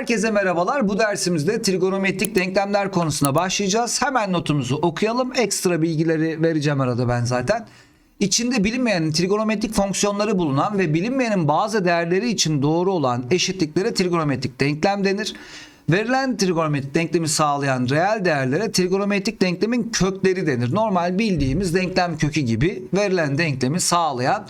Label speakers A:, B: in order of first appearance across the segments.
A: Herkese merhabalar. Bu dersimizde trigonometrik denklemler konusuna başlayacağız. Hemen notumuzu okuyalım. Ekstra bilgileri vereceğim arada ben zaten. İçinde bilinmeyen trigonometrik fonksiyonları bulunan ve bilinmeyenin bazı değerleri için doğru olan eşitliklere trigonometrik denklem denir. Verilen trigonometrik denklemi sağlayan reel değerlere trigonometrik denklemin kökleri denir. Normal bildiğimiz denklem kökü gibi verilen denklemi sağlayan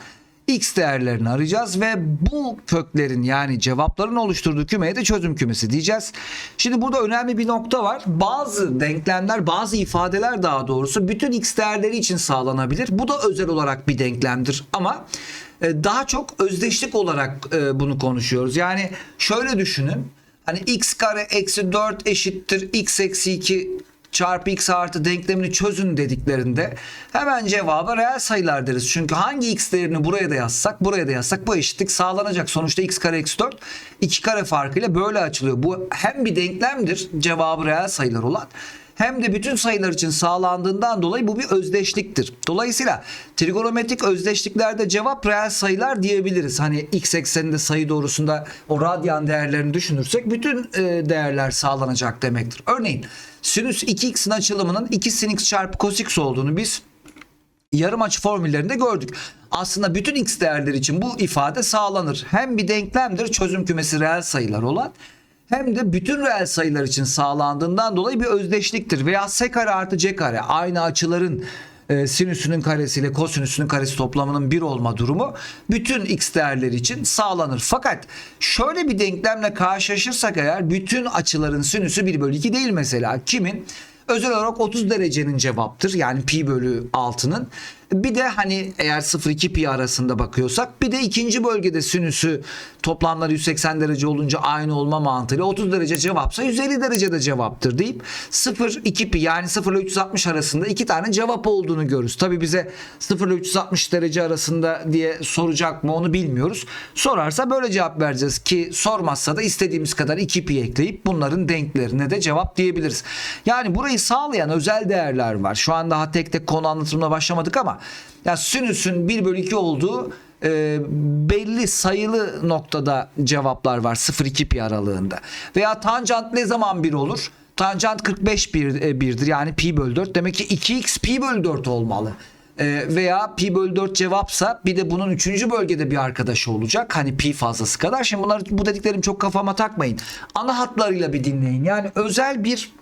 A: x değerlerini arayacağız ve bu köklerin yani cevapların oluşturduğu kümeye de çözüm kümesi diyeceğiz. Şimdi burada önemli bir nokta var. Bazı denklemler, bazı ifadeler daha doğrusu bütün x değerleri için sağlanabilir. Bu da özel olarak bir denklemdir ama e, daha çok özdeşlik olarak e, bunu konuşuyoruz. Yani şöyle düşünün. Hani x kare eksi 4 eşittir x eksi 2 çarpı x artı denklemini çözün dediklerinde hemen cevaba reel sayılar deriz. Çünkü hangi x değerini buraya da yazsak buraya da yazsak bu eşitlik sağlanacak. Sonuçta x kare eksi 4 2 kare farkıyla böyle açılıyor. Bu hem bir denklemdir cevabı reel sayılar olan hem de bütün sayılar için sağlandığından dolayı bu bir özdeşliktir. Dolayısıyla trigonometrik özdeşliklerde cevap reel sayılar diyebiliriz. Hani x ekseninde sayı doğrusunda o radyan değerlerini düşünürsek bütün e, değerler sağlanacak demektir. Örneğin sinüs 2x'in açılımının 2 sin x çarpı cos x olduğunu biz yarım açı formüllerinde gördük. Aslında bütün x değerler için bu ifade sağlanır. Hem bir denklemdir çözüm kümesi reel sayılar olan hem de bütün reel sayılar için sağlandığından dolayı bir özdeşliktir. Veya s kare artı c kare aynı açıların e, sinüsünün karesiyle kosinüsünün karesi toplamının bir olma durumu bütün x değerleri için sağlanır. Fakat şöyle bir denklemle karşılaşırsak eğer bütün açıların sinüsü 1 bölü 2 değil mesela. Kimin? Özel olarak 30 derecenin cevaptır. Yani pi bölü 6'nın. Bir de hani eğer 0-2 pi arasında bakıyorsak bir de ikinci bölgede sinüsü toplamları 180 derece olunca aynı olma mantığıyla 30 derece cevapsa 150 derece de cevaptır deyip 0-2 pi yani 0 ile 360 arasında iki tane cevap olduğunu görürüz. Tabi bize 0 ile 360 derece arasında diye soracak mı onu bilmiyoruz. Sorarsa böyle cevap vereceğiz ki sormazsa da istediğimiz kadar 2 pi ekleyip bunların denklerine de cevap diyebiliriz. Yani burayı sağlayan özel değerler var. Şu an daha tek tek konu anlatımına başlamadık ama ya sinüsün 1 bölü 2 olduğu e, belli sayılı noktada cevaplar var 0-2 pi aralığında. Veya tanjant ne zaman 1 olur? Tanjant 45 bir, e, birdir yani pi bölü 4. Demek ki 2x pi bölü 4 olmalı. E, veya pi bölü 4 cevapsa bir de bunun 3. bölgede bir arkadaşı olacak. Hani pi fazlası kadar. Şimdi bunlar bu dediklerim çok kafama takmayın. Ana hatlarıyla bir dinleyin. Yani özel bir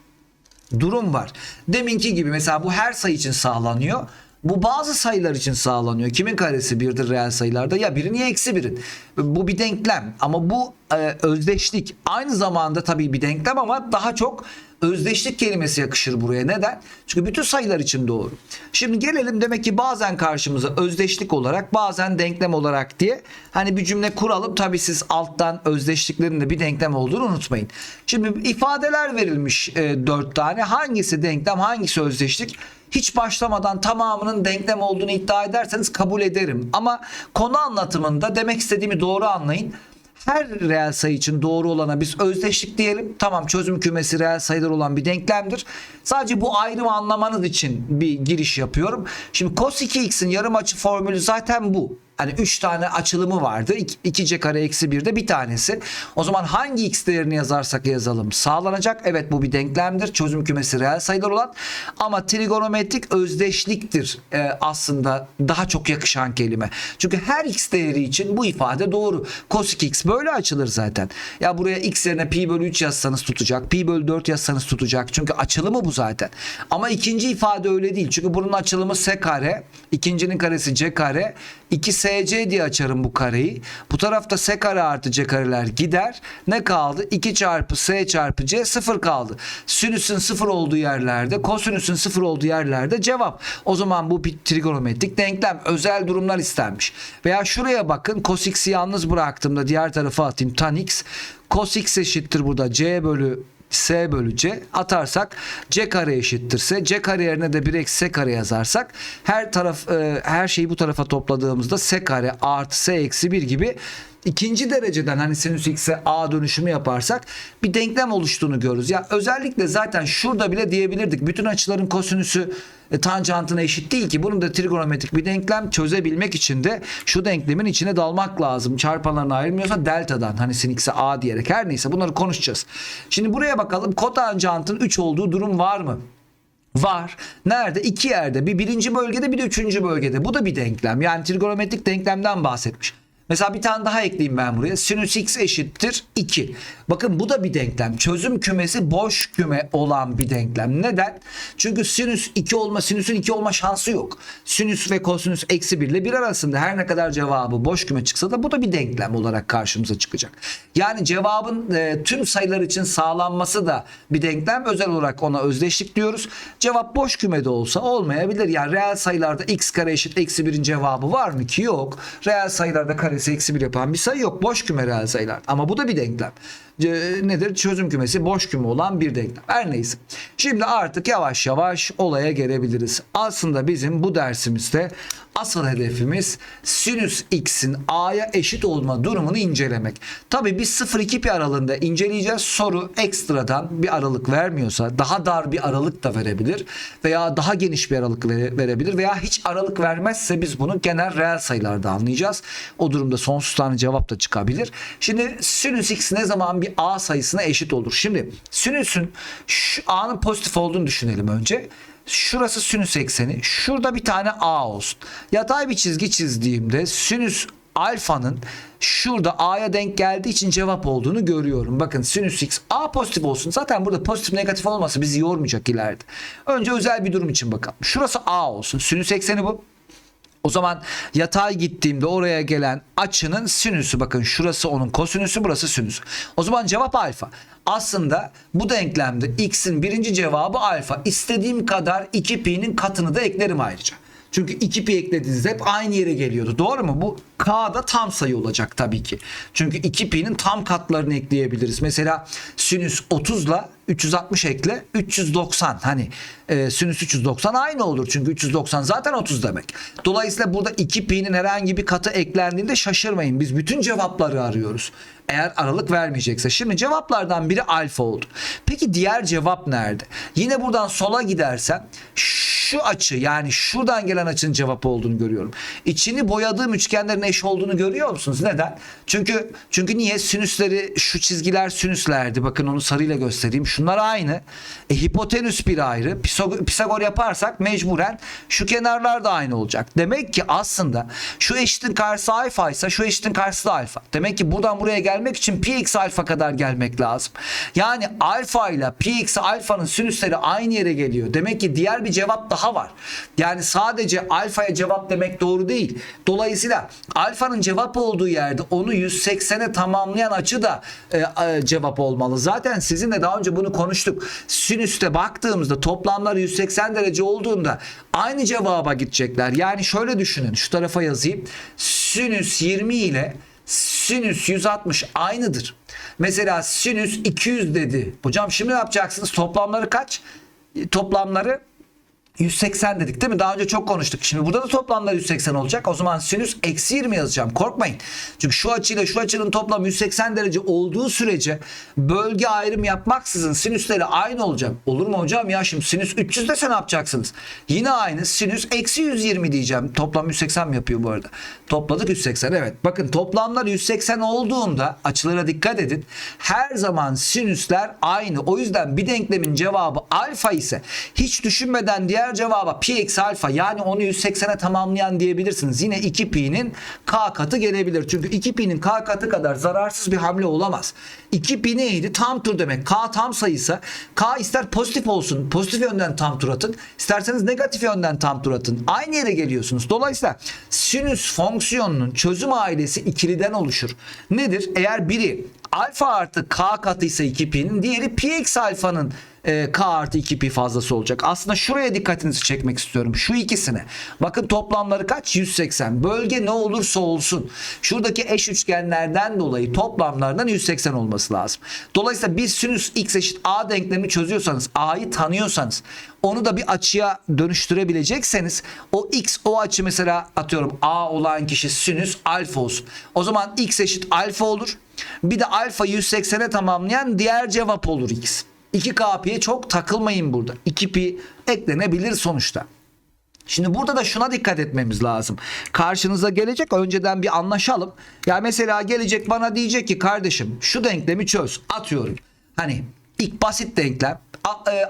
A: durum var. Deminki gibi mesela bu her sayı için sağlanıyor. Bu bazı sayılar için sağlanıyor. Kimin karesi birdir reel sayılarda? Ya birin ya eksi birin. Bu bir denklem ama bu e, özdeşlik aynı zamanda tabii bir denklem ama daha çok özdeşlik kelimesi yakışır buraya. Neden? Çünkü bütün sayılar için doğru. Şimdi gelelim demek ki bazen karşımıza özdeşlik olarak bazen denklem olarak diye hani bir cümle kuralım. Tabii siz alttan özdeşliklerin de bir denklem olduğunu unutmayın. Şimdi ifadeler verilmiş e, 4 tane. Hangisi denklem hangisi özdeşlik? Hiç başlamadan tamamının denklem olduğunu iddia ederseniz kabul ederim. Ama konu anlatımında demek istediğimi doğru anlayın. Her reel sayı için doğru olana biz özdeşlik diyelim. Tamam çözüm kümesi reel sayılar olan bir denklemdir. Sadece bu ayrımı anlamanız için bir giriş yapıyorum. Şimdi cos 2x'in yarım açı formülü zaten bu. Hani 3 tane açılımı vardı. 2c kare eksi 1'de bir tanesi. O zaman hangi x değerini yazarsak yazalım sağlanacak. Evet bu bir denklemdir. Çözüm kümesi reel sayılar olan. Ama trigonometrik özdeşliktir ee, aslında daha çok yakışan kelime. Çünkü her x değeri için bu ifade doğru. Cos 2x böyle açılır zaten. Ya buraya x yerine pi bölü 3 yazsanız tutacak. Pi bölü 4 yazsanız tutacak. Çünkü açılımı bu zaten. Ama ikinci ifade öyle değil. Çünkü bunun açılımı s kare. ikincinin karesi c kare. 2SC diye açarım bu kareyi. Bu tarafta S kare artı C kareler gider. Ne kaldı? 2 çarpı S çarpı C 0 kaldı. Sinüsün 0 olduğu yerlerde, kosinüsün 0 olduğu yerlerde cevap. O zaman bu bir trigonometrik denklem. Özel durumlar istenmiş. Veya şuraya bakın. Cos x'i yalnız bıraktığımda diğer tarafa atayım. Tan x. Cos x eşittir burada C bölü S bölü C atarsak C kare eşittirse C kare yerine de 1 eksi S kare yazarsak her taraf e, her şeyi bu tarafa topladığımızda S kare artı S eksi 1 gibi ikinci dereceden hani sinüs x'e a dönüşümü yaparsak bir denklem oluştuğunu görürüz. Ya özellikle zaten şurada bile diyebilirdik. Bütün açıların kosinüsü e, tanjantına eşit değil ki. Bunun da trigonometrik bir denklem çözebilmek için de şu denklemin içine dalmak lazım. Çarpanlarına ayrılmıyorsa deltadan hani sin x'e a diyerek her neyse bunları konuşacağız. Şimdi buraya bakalım kotanjantın 3 olduğu durum var mı? Var. Nerede? İki yerde. Bir birinci bölgede bir de üçüncü bölgede. Bu da bir denklem. Yani trigonometrik denklemden bahsetmiş. Mesela bir tane daha ekleyeyim ben buraya. Sinüs x eşittir 2. Bakın bu da bir denklem. Çözüm kümesi boş küme olan bir denklem. Neden? Çünkü sinüs 2 olma, sinüsün 2 olma şansı yok. Sinüs ve kosinüs eksi 1 ile 1 arasında her ne kadar cevabı boş küme çıksa da bu da bir denklem olarak karşımıza çıkacak. Yani cevabın e, tüm sayılar için sağlanması da bir denklem. Özel olarak ona özdeşlik diyoruz. Cevap boş kümede olsa olmayabilir. Yani reel sayılarda x kare eşit eksi 1'in cevabı var mı ki? Yok. Reel sayılarda karesi eksi 1 yapan bir sayı yok. Boş küme reel sayılar. Ama bu da bir denklem. Nedir? Çözüm kümesi boş küme olan bir denklem. Her neyse. Şimdi artık yavaş yavaş olaya gelebiliriz. Aslında bizim bu dersimizde asıl hedefimiz sinüs x'in a'ya eşit olma durumunu incelemek. Tabii biz 0-2 pi aralığında inceleyeceğiz. Soru ekstradan bir aralık vermiyorsa daha dar bir aralık da verebilir veya daha geniş bir aralık vere- verebilir veya hiç aralık vermezse biz bunu genel reel sayılarda anlayacağız. O durumda sonsuz tane cevap da çıkabilir. Şimdi sinüs x ne zaman bir a sayısına eşit olur? Şimdi sinüsün şu a'nın pozitif olduğunu düşünelim önce. Şurası sinüs ekseni. Şurada bir tane a olsun. Yatay bir çizgi çizdiğimde sinüs alfanın şurada a'ya denk geldiği için cevap olduğunu görüyorum. Bakın sinüs x a pozitif olsun. Zaten burada pozitif negatif olması bizi yormayacak ileride. Önce özel bir durum için bakalım. Şurası a olsun. Sinüs ekseni bu. O zaman yatay gittiğimde oraya gelen açının sinüsü bakın şurası onun kosinüsü burası sinüs. O zaman cevap alfa. Aslında bu denklemde x'in birinci cevabı alfa. İstediğim kadar 2 pi'nin katını da eklerim ayrıca. Çünkü 2 pi eklediğinizde hep aynı yere geliyordu. Doğru mu? Bu K'da tam sayı olacak tabii ki. Çünkü 2 pi'nin tam katlarını ekleyebiliriz. Mesela sinüs 30 ile 360 ekle 390 hani e, sinüs 390 aynı olur çünkü 390 zaten 30 demek. Dolayısıyla burada 2 pi'nin herhangi bir katı eklendiğinde şaşırmayın. Biz bütün cevapları arıyoruz. Eğer aralık vermeyecekse. Şimdi cevaplardan biri alfa oldu. Peki diğer cevap nerede? Yine buradan sola gidersem şu açı yani şuradan gelen açının cevap olduğunu görüyorum. İçini boyadığım üçgenlerin eş olduğunu görüyor musunuz? Neden? Çünkü çünkü niye sinüsleri şu çizgiler sinüslerdi. Bakın onu sarıyla göstereyim. Şunlar aynı. E, hipotenüs bir ayrı. Pisag- Pisagor yaparsak mecburen şu kenarlar da aynı olacak. Demek ki aslında şu eşitin karşısı alfa ise şu eşitin karşısı da alfa. Demek ki buradan buraya gelmek için pi x alfa kadar gelmek lazım. Yani alfa ile pi x alfanın sinüsleri aynı yere geliyor. Demek ki diğer bir cevap daha var. Yani sadece alfaya cevap demek doğru değil. Dolayısıyla alfanın cevap olduğu yerde onu 180'e tamamlayan açı da e, e, cevap olmalı. Zaten sizinle daha önce bunu konuştuk. Sinüste baktığımızda toplamlar 180 derece olduğunda aynı cevaba gidecekler. Yani şöyle düşünün. Şu tarafa yazayım. Sinüs 20 ile sinüs 160 aynıdır. Mesela sinüs 200 dedi. Hocam şimdi ne yapacaksınız? Toplamları kaç? Toplamları 180 dedik değil mi? Daha önce çok konuştuk. Şimdi burada da toplamlar 180 olacak. O zaman sinüs eksi 20 yazacağım. Korkmayın. Çünkü şu açıyla şu açının toplamı 180 derece olduğu sürece bölge ayrım yapmaksızın sinüsleri aynı olacak. Olur mu hocam? Ya şimdi sinüs 300 dese ne yapacaksınız? Yine aynı. Sinüs eksi 120 diyeceğim. Toplam 180 mi yapıyor bu arada? Topladık 180. Evet. Bakın toplamlar 180 olduğunda açılara dikkat edin. Her zaman sinüsler aynı. O yüzden bir denklemin cevabı alfa ise hiç düşünmeden diğer cevaba pi eksi alfa yani onu 180'e tamamlayan diyebilirsiniz. Yine 2 pi'nin k katı gelebilir. Çünkü 2 pi'nin k katı kadar zararsız bir hamle olamaz. 2 pi neydi? Tam tur demek. K tam sayısı. K ister pozitif olsun. Pozitif yönden tam tur atın. İsterseniz negatif yönden tam tur atın. Aynı yere geliyorsunuz. Dolayısıyla sinüs fonksiyonunun çözüm ailesi ikiliden oluşur. Nedir? Eğer biri alfa artı k katıysa 2 pi'nin diğeri pi eksi alfanın e, k artı 2 pi fazlası olacak. Aslında şuraya dikkatinizi çekmek istiyorum. Şu ikisine. Bakın toplamları kaç? 180. Bölge ne olursa olsun. Şuradaki eş üçgenlerden dolayı toplamlarından 180 olması lazım. Dolayısıyla bir sinüs x eşit a denklemini çözüyorsanız, a'yı tanıyorsanız, onu da bir açıya dönüştürebilecekseniz o x o açı mesela atıyorum a olan kişi sinüs alfa olsun. O zaman x eşit alfa olur. Bir de alfa 180'e tamamlayan diğer cevap olur x. 2k pi'ye çok takılmayın burada. 2 pi eklenebilir sonuçta. Şimdi burada da şuna dikkat etmemiz lazım. Karşınıza gelecek önceden bir anlaşalım. Ya mesela gelecek bana diyecek ki kardeşim şu denklemi çöz. Atıyorum. Hani ilk basit denklem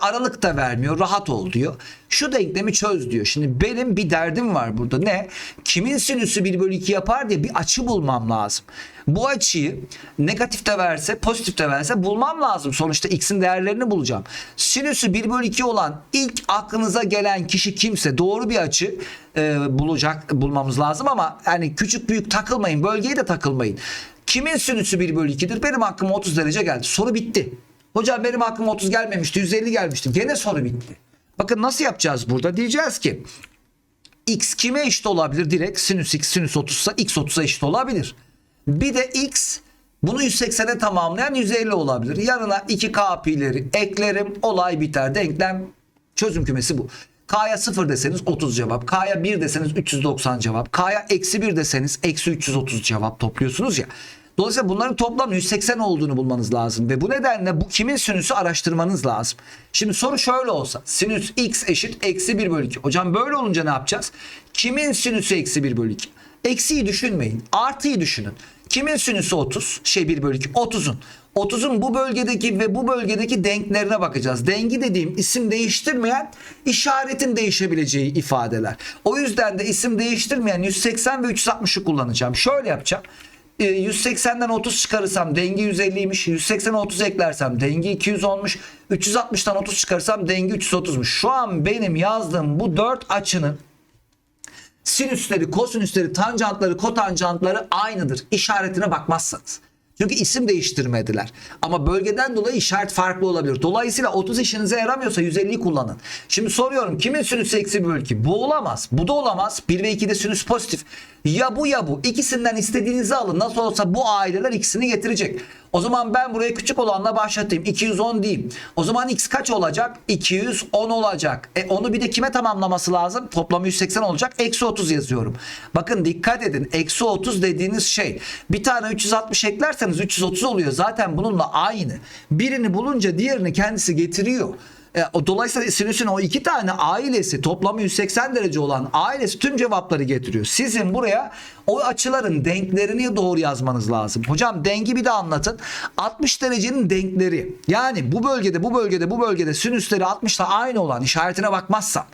A: aralık da vermiyor rahat ol diyor. Şu denklemi çöz diyor. Şimdi benim bir derdim var burada. Ne? Kimin sinüsü 1 bölü 2 yapar diye bir açı bulmam lazım. Bu açıyı negatif de verse pozitif de verse bulmam lazım. Sonuçta x'in değerlerini bulacağım. Sinüsü 1 bölü 2 olan ilk aklınıza gelen kişi kimse doğru bir açı e, bulacak bulmamız lazım ama yani küçük büyük takılmayın. Bölgeye de takılmayın. Kimin sinüsü 1 bölü 2'dir? Benim hakkıma 30 derece geldi. Soru bitti. Hocam benim aklıma 30 gelmemişti 150 gelmişti. Gene soru bitti. Bakın nasıl yapacağız burada? Diyeceğiz ki x kime eşit olabilir? Direkt sinüs x sinüs 30 ise x 30'a eşit olabilir. Bir de x bunu 180'e tamamlayan 150 olabilir. Yanına 2k pi'leri eklerim. Olay biter. Denklem çözüm kümesi bu. K'ya 0 deseniz 30 cevap. K'ya 1 deseniz 390 cevap. K'ya eksi 1 deseniz eksi 330 cevap topluyorsunuz ya. Dolayısıyla bunların toplam 180 olduğunu bulmanız lazım. Ve bu nedenle bu kimin sinüsü araştırmanız lazım. Şimdi soru şöyle olsa. Sinüs x eşit eksi 1 bölü 2. Hocam böyle olunca ne yapacağız? Kimin sinüsü eksi 1 bölü 2? Eksiyi düşünmeyin. Artıyı düşünün. Kimin sinüsü 30? Şey 1 bölü 2. 30'un. 30'un bu bölgedeki ve bu bölgedeki denklerine bakacağız. Dengi dediğim isim değiştirmeyen işaretin değişebileceği ifadeler. O yüzden de isim değiştirmeyen 180 ve 360'ı kullanacağım. Şöyle yapacağım. Ee, 180'den 30 çıkarırsam dengi 150'ymiş. 180'e 30 eklersem dengi 200 olmuş. 360'tan 30 çıkarırsam dengi 330'muş. Şu an benim yazdığım bu 4 açının sinüsleri, kosinüsleri, tanjantları, kotanjantları aynıdır. İşaretine bakmazsanız. Çünkü isim değiştirmediler. Ama bölgeden dolayı işaret farklı olabilir. Dolayısıyla 30 işinize yaramıyorsa 150'yi kullanın. Şimdi soruyorum kimin sinüsü eksi 1 bölü 2? Bu olamaz. Bu da olamaz. 1 ve 2'de sinüs pozitif. Ya bu ya bu. İkisinden istediğinizi alın. Nasıl olsa bu aileler ikisini getirecek. O zaman ben buraya küçük olanla başlatayım. 210 diyeyim. O zaman x kaç olacak? 210 olacak. E onu bir de kime tamamlaması lazım? Toplamı 180 olacak. Eksi 30 yazıyorum. Bakın dikkat edin. Eksi 30 dediğiniz şey. Bir tane 360 eklerseniz 330 oluyor. Zaten bununla aynı. Birini bulunca diğerini kendisi getiriyor. E, o dolayısıyla sinüsün o iki tane ailesi toplamı 180 derece olan ailesi tüm cevapları getiriyor. Sizin buraya o açıların denklerini doğru yazmanız lazım. Hocam dengi bir de anlatın. 60 derecenin denkleri yani bu bölgede bu bölgede bu bölgede sinüsleri 60 ile aynı olan işaretine bakmazsan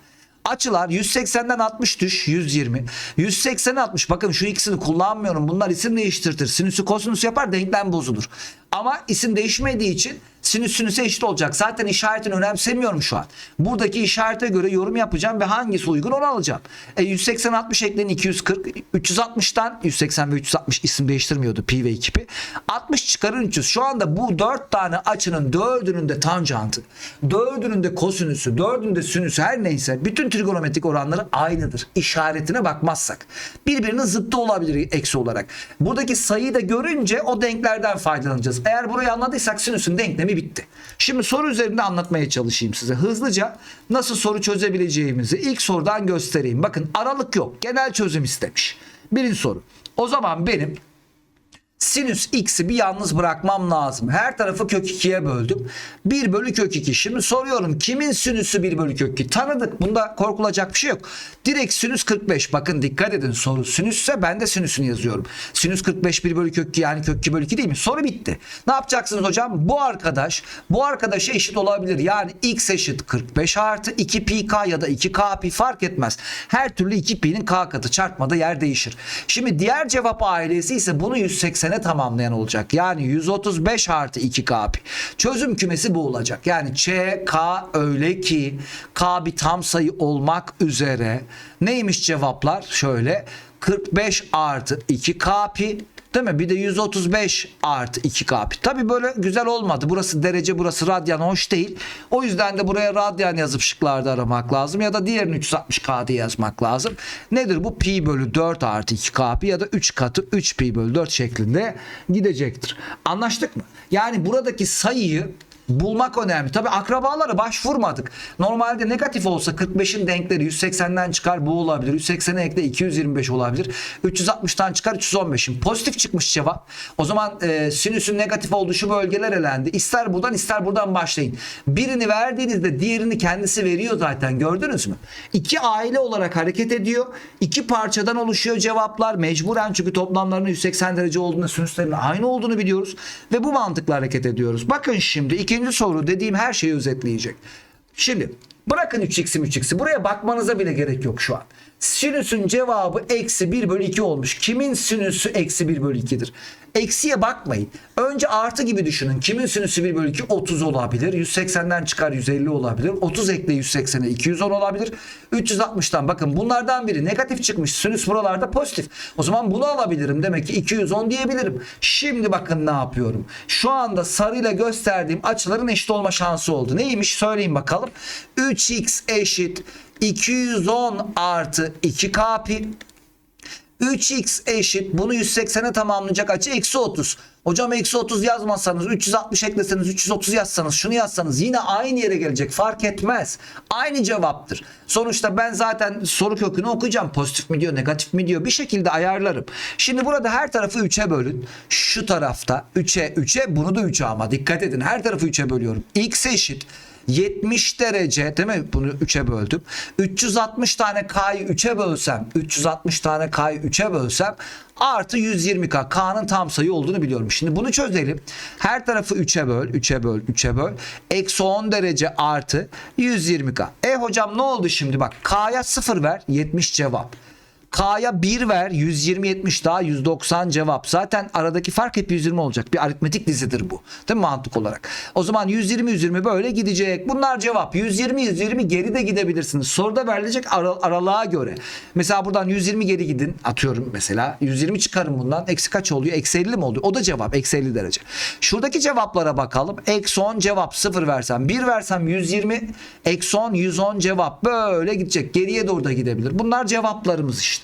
A: Açılar 180'den 60 düş 120. 180'e 60 bakın şu ikisini kullanmıyorum. Bunlar isim değiştirtir. Sinüsü kosinüs yapar denklem bozulur. Ama isim değişmediği için sinüs sinüse eşit olacak. Zaten işaretini önemsemiyorum şu an. Buradaki işarete göre yorum yapacağım ve hangisi uygun onu alacağım. E 180 60 ekleyin 240. 360'tan 180 ve 360 isim değiştirmiyordu pi ve 2 pi. 60 çıkarın 300. Şu anda bu 4 tane açının dördünün de tanjantı, dördünün de kosinüsü, dördünün de sinüsü her neyse bütün trigonometrik oranları aynıdır. İşaretine bakmazsak. Birbirinin zıttı olabilir eksi olarak. Buradaki sayıyı da görünce o denklerden faydalanacağız. Eğer burayı anladıysak sinüsün denklemi bitti. Şimdi soru üzerinde anlatmaya çalışayım size. Hızlıca nasıl soru çözebileceğimizi ilk sorudan göstereyim. Bakın aralık yok. Genel çözüm istemiş. Birinci soru. O zaman benim sinüs x'i bir yalnız bırakmam lazım. Her tarafı kök 2'ye böldüm. 1 bölü kök 2. Şimdi soruyorum kimin sinüsü 1 bölü kök 2? Tanıdık. Bunda korkulacak bir şey yok. Direkt sinüs 45. Bakın dikkat edin soru sinüsse ben de sinüsünü yazıyorum. Sinüs 45 1 bölü kök 2 yani kök 2 bölü 2 değil mi? Soru bitti. Ne yapacaksınız hocam? Bu arkadaş bu arkadaşa eşit olabilir. Yani x eşit 45 artı 2 pi k ya da 2 k pi fark etmez. Her türlü 2 pi'nin k katı çarpmada yer değişir. Şimdi diğer cevap ailesi ise bunu 180'e tamamlayan olacak. Yani 135 artı 2 k pi. Çözüm kümesi bu olacak. Yani ç k öyle ki k bir tam sayı olmak üzere neymiş cevaplar? Şöyle 45 artı 2 k pi Değil mi? Bir de 135 artı 2k pi. Tabii böyle güzel olmadı. Burası derece burası radyan hoş değil. O yüzden de buraya radyan yazıp şıklarda aramak lazım. Ya da diğerini 360k diye yazmak lazım. Nedir bu? Pi bölü 4 artı 2k pi ya da 3 katı 3 pi bölü 4 şeklinde gidecektir. Anlaştık mı? Yani buradaki sayıyı bulmak önemli. Tabi akrabalara başvurmadık. Normalde negatif olsa 45'in denkleri 180'den çıkar bu olabilir. 180'e ekle 225 olabilir. 360'tan çıkar 315'in. Pozitif çıkmış cevap. O zaman e, sinüsün negatif olduğu şu bölgeler elendi. İster buradan ister buradan başlayın. Birini verdiğinizde diğerini kendisi veriyor zaten gördünüz mü? İki aile olarak hareket ediyor. İki parçadan oluşuyor cevaplar. Mecburen çünkü toplamlarının 180 derece olduğunu sinüslerin aynı olduğunu biliyoruz. Ve bu mantıkla hareket ediyoruz. Bakın şimdi ikinci soru dediğim her şeyi özetleyecek. Şimdi bırakın 3x'i 3x'i buraya bakmanıza bile gerek yok şu an. Sinüsün cevabı eksi 1 bölü 2 olmuş. Kimin sinüsü eksi 1 bölü 2'dir? Eksiye bakmayın. Önce artı gibi düşünün. Kimin sinüsü 1 bölü 2? 30 olabilir. 180'den çıkar 150 olabilir. 30 ekle 180'e 210 olabilir. 360'tan bakın bunlardan biri negatif çıkmış. Sinüs buralarda pozitif. O zaman bunu alabilirim. Demek ki 210 diyebilirim. Şimdi bakın ne yapıyorum. Şu anda sarıyla gösterdiğim açıların eşit olma şansı oldu. Neymiş söyleyin bakalım. 3x eşit 210 artı 2k pi 3x eşit bunu 180'e tamamlayacak açı eksi 30. Hocam eksi 30 yazmasanız 360 ekleseniz 330 yazsanız şunu yazsanız yine aynı yere gelecek fark etmez. Aynı cevaptır. Sonuçta ben zaten soru kökünü okuyacağım. Pozitif mi diyor negatif mi diyor bir şekilde ayarlarım. Şimdi burada her tarafı 3'e bölün. Şu tarafta 3'e 3'e bunu da 3'e ama dikkat edin her tarafı 3'e bölüyorum. x eşit 70 derece değil mi? Bunu 3'e böldüm. 360 tane K'yı 3'e bölsem 360 tane K'yı 3'e bölsem artı 120K. K'nın tam sayı olduğunu biliyorum. Şimdi bunu çözelim. Her tarafı 3'e böl, 3'e böl, 3'e böl. Eksi 10 derece artı 120K. E hocam ne oldu şimdi? Bak K'ya 0 ver 70 cevap. K'ya 1 ver 120 70 daha 190 cevap. Zaten aradaki fark hep 120 olacak. Bir aritmetik dizidir bu. Değil mi mantık olarak? O zaman 120 120 böyle gidecek. Bunlar cevap. 120 120 geri de gidebilirsiniz. Soruda verilecek ara- aralığa göre. Mesela buradan 120 geri gidin. Atıyorum mesela. 120 çıkarın bundan. Eksi kaç oluyor? Eksi 50 mi oluyor? O da cevap. Eksi 50 derece. Şuradaki cevaplara bakalım. Eksi 10 cevap 0 versem. 1 versem 120. Eksi 10 110 cevap. Böyle gidecek. Geriye doğru da gidebilir. Bunlar cevaplarımız işte.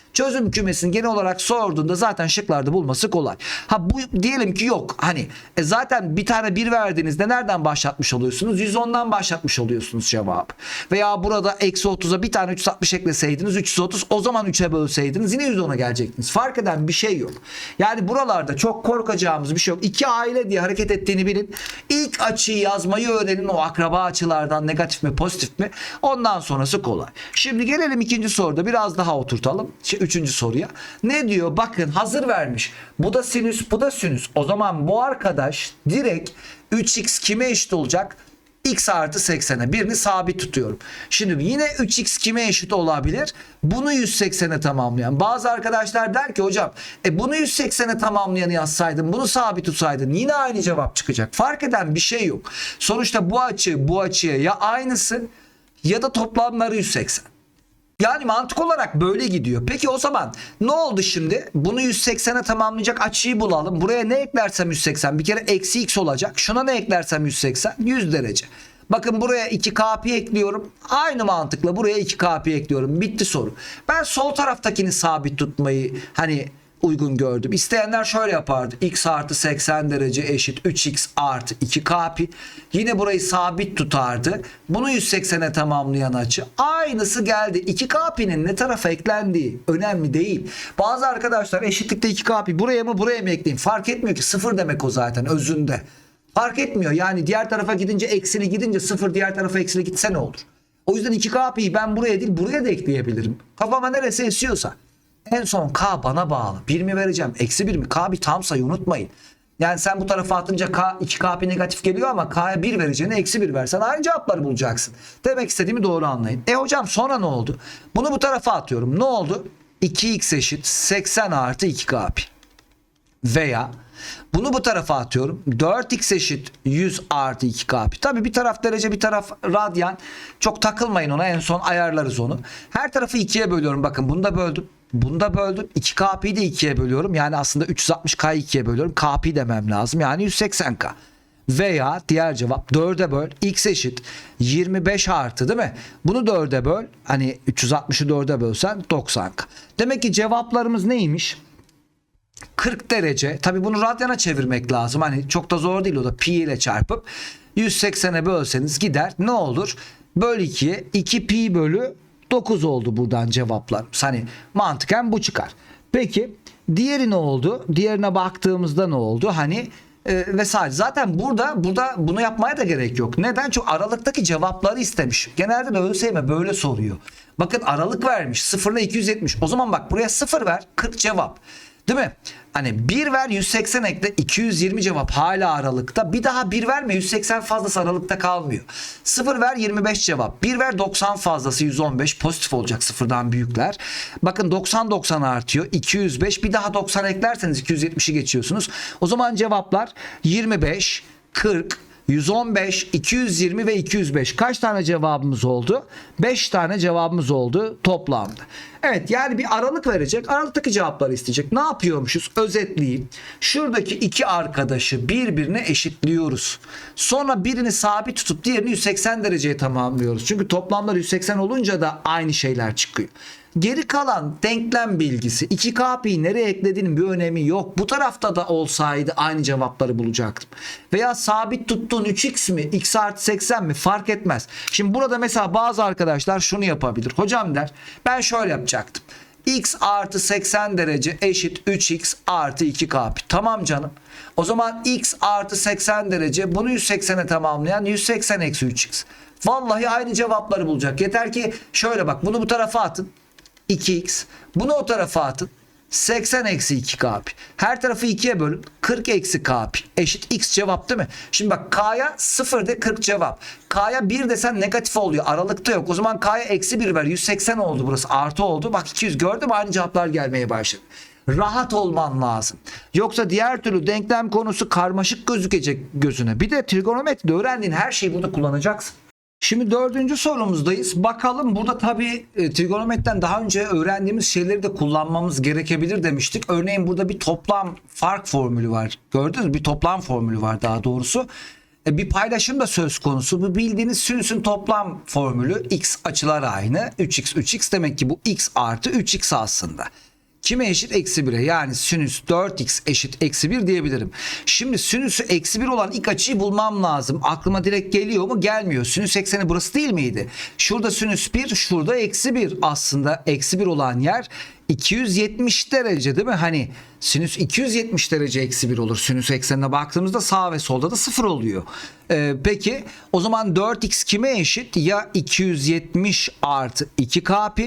A: Çözüm kümesini genel olarak sorduğunda zaten şıklarda bulması kolay. Ha bu diyelim ki yok. Hani e zaten bir tane bir verdiğinizde nereden başlatmış oluyorsunuz? 110'dan başlatmış oluyorsunuz cevabı. Veya burada eksi 30'a bir tane 360 ekleseydiniz 330 o zaman 3'e bölseydiniz yine 110'a gelecektiniz. Fark eden bir şey yok. Yani buralarda çok korkacağımız bir şey yok. İki aile diye hareket ettiğini bilin. İlk açıyı yazmayı öğrenin o akraba açılardan negatif mi pozitif mi? Ondan sonrası kolay. Şimdi gelelim ikinci soruda biraz daha oturtalım. Üçüncü soruya. Ne diyor? Bakın hazır vermiş. Bu da sinüs, bu da sinüs. O zaman bu arkadaş direkt 3x kime eşit olacak? x artı 80'e birini sabit tutuyorum. Şimdi yine 3x kime eşit olabilir? Bunu 180'e tamamlayan. Bazı arkadaşlar der ki hocam e bunu 180'e tamamlayanı yazsaydın bunu sabit tutsaydın yine aynı cevap çıkacak. Fark eden bir şey yok. Sonuçta bu açı bu açıya ya aynısı ya da toplamları 180. Yani mantık olarak böyle gidiyor. Peki o zaman ne oldu şimdi? Bunu 180'e tamamlayacak açıyı bulalım. Buraya ne eklersem 180. Bir kere eksi x olacak. Şuna ne eklersem 180. 100 derece. Bakın buraya 2 pi ekliyorum. Aynı mantıkla buraya 2 pi ekliyorum. Bitti soru. Ben sol taraftakini sabit tutmayı hani uygun gördüm. İsteyenler şöyle yapardı. X artı 80 derece eşit 3x artı 2k pi. Yine burayı sabit tutardı. Bunu 180'e tamamlayan açı. Aynısı geldi. 2k pi'nin ne tarafa eklendiği önemli değil. Bazı arkadaşlar eşitlikte 2k pi buraya mı buraya mı ekleyeyim fark etmiyor ki. Sıfır demek o zaten özünde. Fark etmiyor. Yani diğer tarafa gidince eksili gidince sıfır diğer tarafa eksili gitse ne olur? O yüzden 2k pi'yi ben buraya değil buraya da ekleyebilirim. Kafama neresi esiyorsa. En son K bana bağlı. 1 mi vereceğim? Eksi 1 mi? K bir tam sayı unutmayın. Yani sen bu tarafa atınca K 2K bir negatif geliyor ama K'ya 1 vereceğine eksi 1 versen aynı cevapları bulacaksın. Demek istediğimi doğru anlayın. E hocam sonra ne oldu? Bunu bu tarafa atıyorum. Ne oldu? 2x eşit 80 artı 2K pi. Veya bunu bu tarafa atıyorum. 4x eşit 100 artı 2k pi. Tabii bir taraf derece bir taraf radyan. Çok takılmayın ona en son ayarlarız onu. Her tarafı 2'ye bölüyorum. Bakın bunu da böldüm. Bunda böldüm. 2KP'yi de 2'ye bölüyorum. Yani aslında 360K'yı 2'ye bölüyorum. KP demem lazım. Yani 180K. Veya diğer cevap 4'e böl. X eşit 25 artı değil mi? Bunu 4'e böl. Hani 360'ı 4'e bölsen 90K. Demek ki cevaplarımız neymiş? 40 derece. Tabi bunu radyana çevirmek lazım. Hani çok da zor değil o da pi ile çarpıp 180'e bölseniz gider. Ne olur? Böl 2'ye 2 pi bölü 9 oldu buradan cevaplarımız. Hani mantıken bu çıkar. Peki diğeri ne oldu? Diğerine baktığımızda ne oldu? Hani e, vesaire. Zaten burada burada bunu yapmaya da gerek yok. Neden? Çünkü aralıktaki cevapları istemiş. Genelde de ÖSYM böyle soruyor. Bakın aralık vermiş 0 ile 270. O zaman bak buraya 0 ver 40 cevap. Değil mi? Hani 1 ver 180 ekle 220 cevap hala aralıkta. Bir daha 1 verme 180 fazlası aralıkta kalmıyor. 0 ver 25 cevap. 1 ver 90 fazlası 115 pozitif olacak sıfırdan büyükler. Bakın 90 90 artıyor. 205 bir daha 90 eklerseniz 270'i geçiyorsunuz. O zaman cevaplar 25, 40, 115, 220 ve 205. Kaç tane cevabımız oldu? 5 tane cevabımız oldu toplamda. Evet yani bir aralık verecek. Aralıktaki cevapları isteyecek. Ne yapıyormuşuz? Özetleyeyim. Şuradaki iki arkadaşı birbirine eşitliyoruz. Sonra birini sabit tutup diğerini 180 dereceye tamamlıyoruz. Çünkü toplamlar 180 olunca da aynı şeyler çıkıyor. Geri kalan denklem bilgisi 2KP'yi nereye eklediğinin bir önemi yok. Bu tarafta da olsaydı aynı cevapları bulacaktım. Veya sabit tuttuğun 3x mi x artı 80 mi fark etmez. Şimdi burada mesela bazı arkadaşlar şunu yapabilir. Hocam der ben şöyle yapacaktım. x artı 80 derece eşit 3x artı 2KP. Tamam canım. O zaman x artı 80 derece bunu 180'e tamamlayan 180 eksi 3x. Vallahi aynı cevapları bulacak. Yeter ki şöyle bak bunu bu tarafa atın. 2x. Bunu o tarafa atın. 80 eksi 2 kp. Her tarafı 2'ye bölün. 40 eksi kp. Eşit x cevap değil mi? Şimdi bak k'ya 0 de 40 cevap. K'ya 1 desen negatif oluyor. Aralıkta yok. O zaman k'ya eksi 1 ver. 180 oldu burası. Artı oldu. Bak 200 gördüm aynı cevaplar gelmeye başladı. Rahat olman lazım. Yoksa diğer türlü denklem konusu karmaşık gözükecek gözüne. Bir de trigonometride öğrendiğin her şeyi burada kullanacaksın. Şimdi dördüncü sorumuzdayız. Bakalım burada tabii e, trigonometriden daha önce öğrendiğimiz şeyleri de kullanmamız gerekebilir demiştik. Örneğin burada bir toplam fark formülü var. Gördünüz mü? Bir toplam formülü var daha doğrusu. E, bir paylaşım da söz konusu. Bu bildiğiniz sinüsün toplam formülü x açılar aynı. 3x 3x demek ki bu x artı 3x aslında. Kime eşit? Eksi 1'e. Yani sinüs 4x eşit eksi 1 diyebilirim. Şimdi sinüsü eksi 1 olan ilk açıyı bulmam lazım. Aklıma direkt geliyor mu? Gelmiyor. Sinüs ekseni burası değil miydi? Şurada sinüs 1, şurada eksi 1. Aslında eksi 1 olan yer 270 derece değil mi? Hani sinüs 270 derece eksi 1 olur. Sinüs eksenine baktığımızda sağ ve solda da 0 oluyor. Ee, peki o zaman 4x kime eşit? Ya 270 artı 2 kp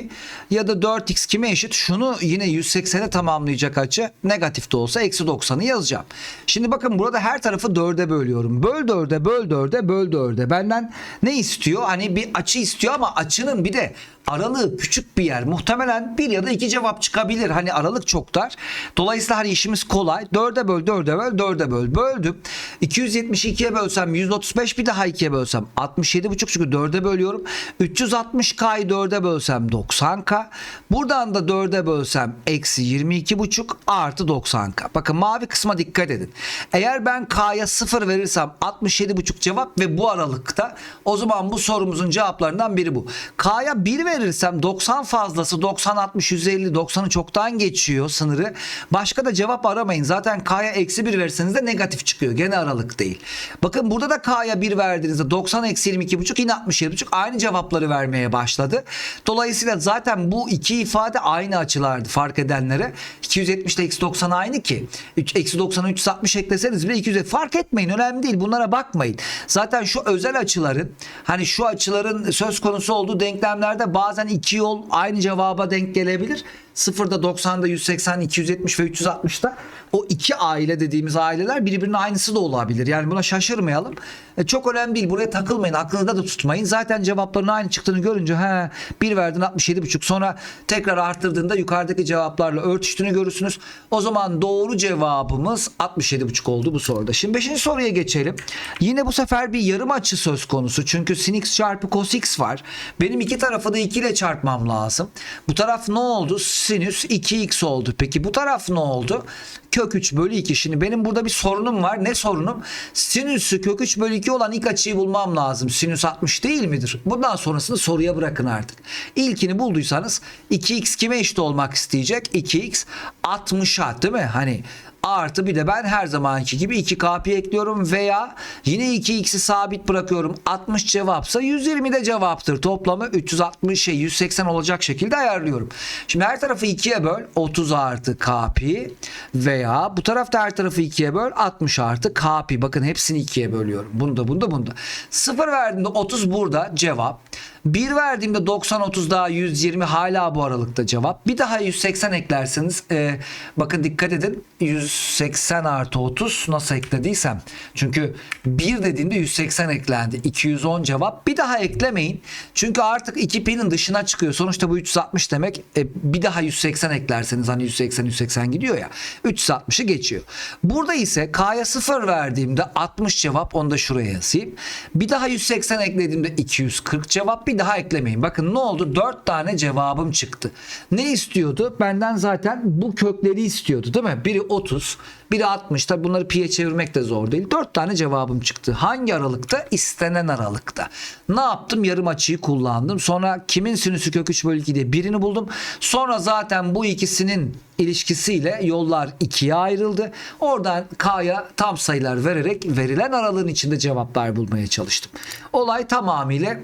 A: ya da 4x kime eşit? Şunu yine 180'e tamamlayacak açı negatif de olsa eksi 90'ı yazacağım. Şimdi bakın burada her tarafı 4'e bölüyorum. Böl 4'e böl 4'e böl 4'e. Benden ne istiyor? Hani bir açı istiyor ama açının bir de aralığı küçük bir yer. Muhtemelen bir ya da iki cevap çıkabilir. Hani aralık çok dar. Dolayısıyla hani işimiz kolay. 4'e böl, 4'e böl, 4'e böl. Böldüm. 272'ye bölsem 135 bir daha 2'ye bölsem 67,5 çünkü 4'e bölüyorum. 360K'yı 4'e bölsem 90K. Buradan da 4'e bölsem eksi 22,5 artı 90K. Bakın mavi kısma dikkat edin. Eğer ben K'ya 0 verirsem 67,5 cevap ve bu aralıkta o zaman bu sorumuzun cevaplarından biri bu. K'ya 1 verirsem 90 fazlası 90 60 150 90'ı çoktan geçiyor sınırı. Başka da cevap aramayın. Zaten K'ya eksi 1 verseniz de negatif çıkıyor. Gene aralık değil. Bakın burada da K'ya 1 verdiğinizde 90 eksi 22,5 yine 67,5 aynı cevapları vermeye başladı. Dolayısıyla zaten bu iki ifade aynı açılardı fark edenlere. 270 ile eksi 90 aynı ki. Üç- Eksi 90'a 360 ekleseniz bile 200 fark etmeyin. Önemli değil. Bunlara bakmayın. Zaten şu özel açıların hani şu açıların söz konusu olduğu denklemlerde bazen iki yol aynı cevaba denk gelebilir. 0'da 90'da 180, 270 ve 360'da. O iki aile dediğimiz aileler birbirinin aynısı da olabilir. Yani buna şaşırmayalım. E, çok önemli değil. Buraya takılmayın. Aklınızda da tutmayın. Zaten cevapların aynı çıktığını görünce he bir verdin 67,5 sonra tekrar arttırdığında yukarıdaki cevaplarla örtüştüğünü görürsünüz. O zaman doğru cevabımız 67,5 oldu bu soruda. Şimdi 5. soruya geçelim. Yine bu sefer bir yarım açı söz konusu. Çünkü sin x çarpı cos x var. Benim iki tarafı da 2 ile çarpmam lazım. Bu taraf ne oldu? Sinüs 2x oldu. Peki bu taraf ne oldu? Kök 3 bölü 2. Şimdi benim burada bir sorunum var. Ne sorunum? Sinüsü kök 3 bölü 2 olan ilk açıyı bulmam lazım. Sinüs 60 değil midir? Bundan sonrasını soruya bırakın artık. İlkini bulduysanız 2x kime eşit olmak isteyecek? 2x 60'a değil mi? Hani Artı bir de ben her zamanki gibi 2 pi ekliyorum veya yine 2x'i sabit bırakıyorum. 60 cevapsa 120 de cevaptır. Toplamı 360 şey 180 olacak şekilde ayarlıyorum. Şimdi her tarafı 2'ye böl 30 artı pi veya bu tarafta her tarafı 2'ye böl 60 artı pi. Bakın hepsini 2'ye bölüyorum. Bunda bunda bunda. 0 verdiğimde 30 burada cevap. 1 verdiğimde 90 30 daha 120 hala bu aralıkta cevap. Bir daha 180 eklerseniz e, bakın dikkat edin 180 artı 30 nasıl eklediysem. Çünkü 1 dediğimde 180 eklendi. 210 cevap. Bir daha eklemeyin. Çünkü artık 2 pinin dışına çıkıyor. Sonuçta bu 360 demek. E, bir daha 180 eklerseniz hani 180 180 gidiyor ya. 360'ı geçiyor. Burada ise K'ya 0 verdiğimde 60 cevap. Onu da şuraya yazayım. Bir daha 180 eklediğimde 240 cevap. Bir daha eklemeyin. Bakın ne oldu? 4 tane cevabım çıktı. Ne istiyordu? Benden zaten bu kökleri istiyordu değil mi? Biri 30, biri 60. Tabi bunları pi'ye çevirmek de zor değil. 4 tane cevabım çıktı. Hangi aralıkta? İstenen aralıkta. Ne yaptım? Yarım açıyı kullandım. Sonra kimin sinüsü kök 3 bölü 2 diye birini buldum. Sonra zaten bu ikisinin ilişkisiyle yollar ikiye ayrıldı. Oradan K'ya tam sayılar vererek verilen aralığın içinde cevaplar bulmaya çalıştım. Olay tamamıyla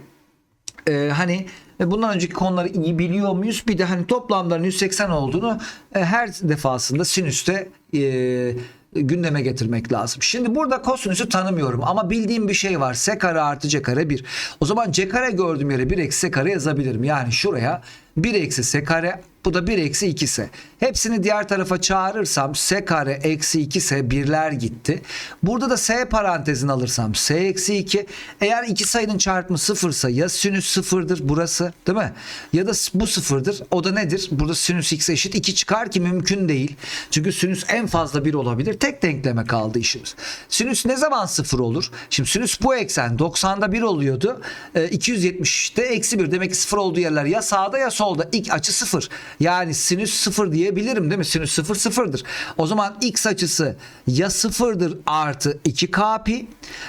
A: e, hani e, bundan önceki konuları iyi biliyor muyuz? Bir de hani toplamların 180 olduğunu e, her defasında sinüste e, gündeme getirmek lazım. Şimdi burada kosinüsü tanımıyorum ama bildiğim bir şey var. S kare artı C kare 1. O zaman C kare gördüğüm yere 1 eksi S kare yazabilirim. Yani şuraya 1 eksi S kare bu da 1 eksi 2 ise. Hepsini diğer tarafa çağırırsam s kare eksi 2 ise birler gitti. Burada da s parantezini alırsam s eksi 2. Eğer iki sayının çarpımı sıfırsa ya sinüs sıfırdır burası değil mi? Ya da bu sıfırdır. O da nedir? Burada sinüs x eşit 2 çıkar ki mümkün değil. Çünkü sinüs en fazla 1 olabilir. Tek denkleme kaldı işimiz. Sinüs ne zaman sıfır olur? Şimdi sinüs bu eksen 90'da 1 oluyordu. E, 270'te eksi 1. Demek ki sıfır olduğu yerler ya sağda ya solda. İlk açı sıfır. Yani sinüs sıfır diyebilirim değil mi? Sinüs sıfır sıfırdır. O zaman x açısı ya sıfırdır artı 2k pi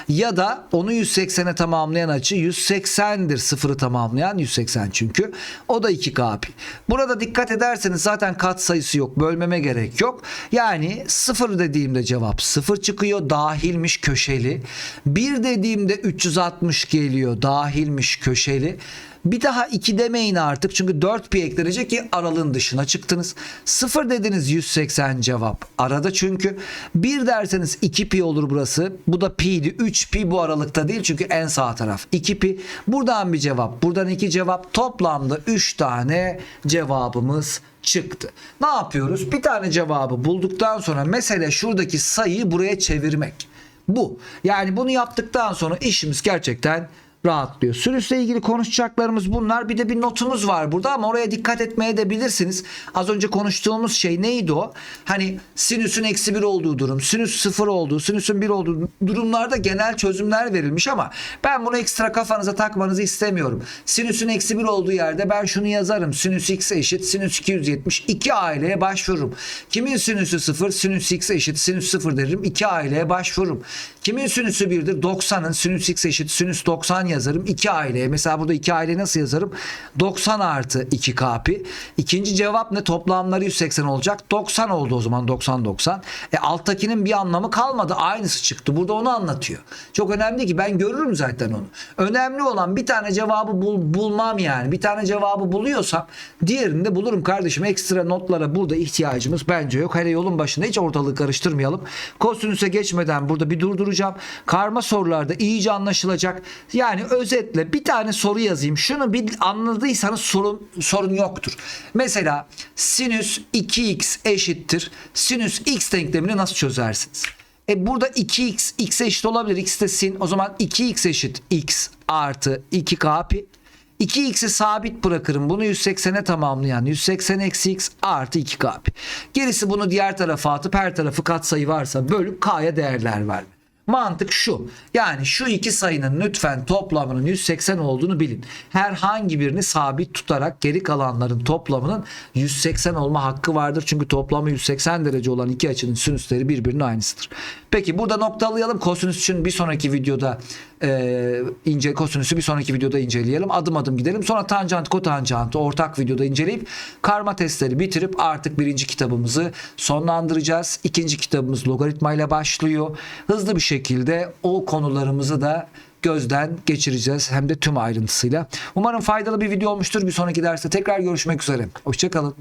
A: ya da onu 180'e tamamlayan açı 180'dir. Sıfırı tamamlayan 180 çünkü. O da 2k pi. Burada dikkat ederseniz zaten kat sayısı yok. Bölmeme gerek yok. Yani sıfır dediğimde cevap sıfır çıkıyor. Dahilmiş köşeli. 1 dediğimde 360 geliyor. Dahilmiş köşeli. Bir daha 2 demeyin artık çünkü 4 pi eklenecek ki aralığın dışına çıktınız. 0 dediniz 180 cevap. Arada çünkü 1 derseniz 2 pi olur burası. Bu da pi'ydi. 3 pi bu aralıkta değil çünkü en sağ taraf. 2 pi. Buradan bir cevap. Buradan 2 cevap. Toplamda 3 tane cevabımız çıktı. Ne yapıyoruz? Bir tane cevabı bulduktan sonra mesele şuradaki sayıyı buraya çevirmek. Bu. Yani bunu yaptıktan sonra işimiz gerçekten rahatlıyor. Sürüsle ilgili konuşacaklarımız bunlar. Bir de bir notumuz var burada ama oraya dikkat etmeye de bilirsiniz. Az önce konuştuğumuz şey neydi o? Hani sinüsün eksi bir olduğu durum, sinüs sıfır olduğu, sinüsün bir olduğu durumlarda genel çözümler verilmiş ama ben bunu ekstra kafanıza takmanızı istemiyorum. Sinüsün eksi bir olduğu yerde ben şunu yazarım. Sinüs x eşit sinüs 270. iki aileye başvururum. Kimin sinüsü sıfır? Sinüs x eşit sinüs sıfır derim. iki aileye başvururum. Kimin sinüsü birdir? 90'ın sinüs x eşit sinüs 90 yazarım. 2 aileye. Mesela burada 2 aile nasıl yazarım? 90 artı 2 kapi. İkinci cevap ne? Toplamları 180 olacak. 90 oldu o zaman 90 90. E alttakinin bir anlamı kalmadı. Aynısı çıktı. Burada onu anlatıyor. Çok önemli ki ben görürüm zaten onu. Önemli olan bir tane cevabı bul, bulmam yani. Bir tane cevabı buluyorsam diğerini de bulurum kardeşim. Ekstra notlara burada ihtiyacımız bence yok. Hele yolun başında hiç ortalığı karıştırmayalım. Kosinüse geçmeden burada bir durduracağım. Karma sorularda iyice anlaşılacak. Yani Yani özetle bir tane soru yazayım. Şunu bir anladıysanız sorun sorun yoktur. Mesela sinüs 2x eşittir. Sinüs x denklemini nasıl çözersiniz? E burada 2x x'e eşit olabilir. x de sin. O zaman 2x eşit x artı 2k pi. 2x'i sabit bırakırım. Bunu 180'e tamamlayan 180 eksi x artı 2k pi. Gerisi bunu diğer tarafa atıp her tarafı katsayı varsa bölüp k'ya değerler verme. Mantık şu. Yani şu iki sayının lütfen toplamının 180 olduğunu bilin. Herhangi birini sabit tutarak geri kalanların toplamının 180 olma hakkı vardır. Çünkü toplamı 180 derece olan iki açının sinüsleri birbirinin aynısıdır. Peki burada noktalayalım. Kosinüs için bir sonraki videoda e, ince kosinüsü bir sonraki videoda inceleyelim. Adım adım gidelim. Sonra tanjant kotanjantı ortak videoda inceleyip karma testleri bitirip artık birinci kitabımızı sonlandıracağız. İkinci kitabımız logaritmayla başlıyor. Hızlı bir şekilde o konularımızı da gözden geçireceğiz hem de tüm ayrıntısıyla. Umarım faydalı bir video olmuştur. Bir sonraki derste tekrar görüşmek üzere. Hoşçakalın.